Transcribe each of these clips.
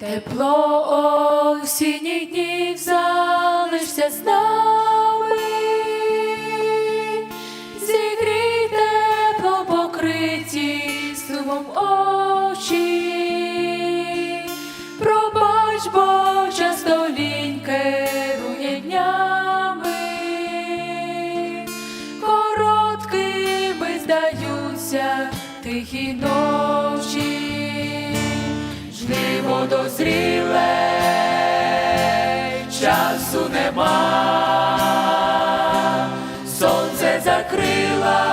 Тепло осінніх днів залишся з нами, зігрій тепло покриті сумом очі, пробач, бо часто лінь керує днями, короткими здаються тихі ночі дозріле, часу нема, сонце закрила,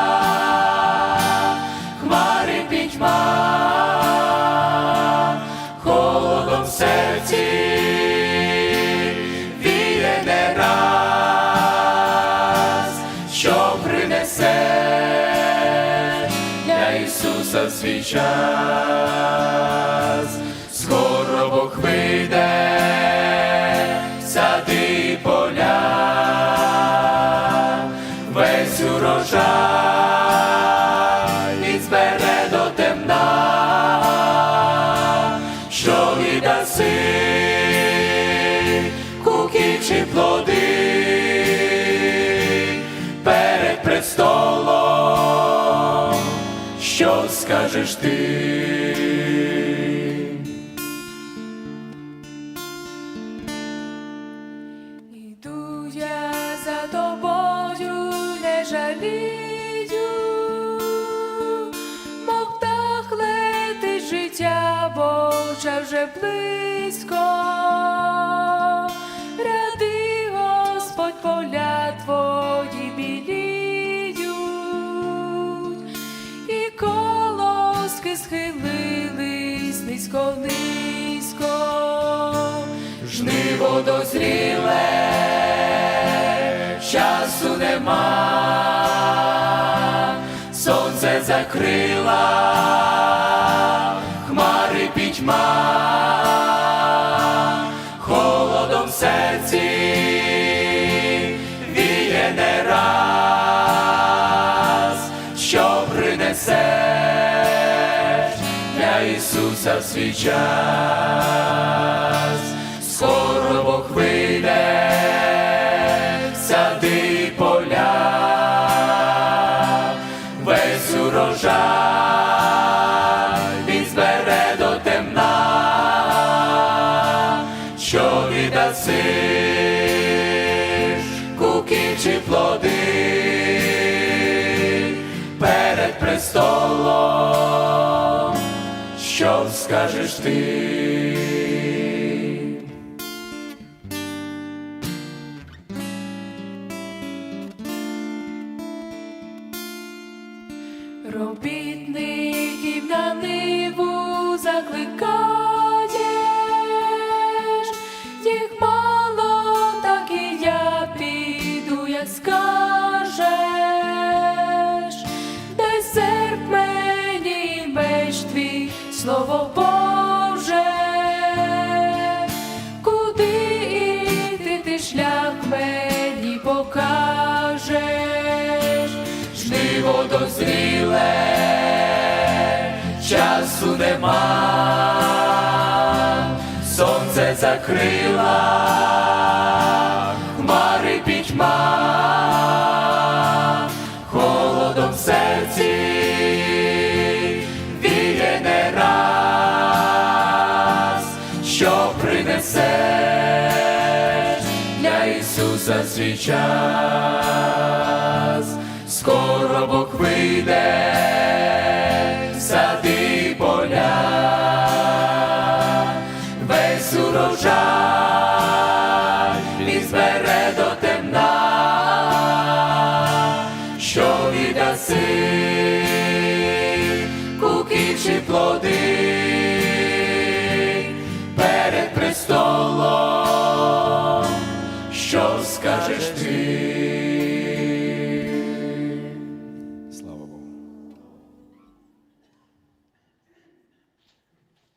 хмари пітьма, холодом в серці. Віє не раз, що принесе Ісуса в свій час, Бог вийде, сади поля, весь урожай він збере до темна, що віддаси куки чи плоди? Перед престолом, що скажеш ти? Божа вже близько. Ряди, Господь, поля твої біліють, і колоски схилились низько низько, жниво дозріле, часу нема, сонце закрила, серці. Віє не раз, що принесеш для Ісуса в свій час, скоро Бог вийде, сади поля, що віддасиш куки чи плоди перед престолом, що скажеш ти? Робітників на ниву закликаєш, часу нема, сонце закрила, хмари пітьма, холодом в серці. Віє не раз, що принесеш для Ісуса свій час, скоро Бог вийде, тричі плоди перед престолом, що скажеш ти?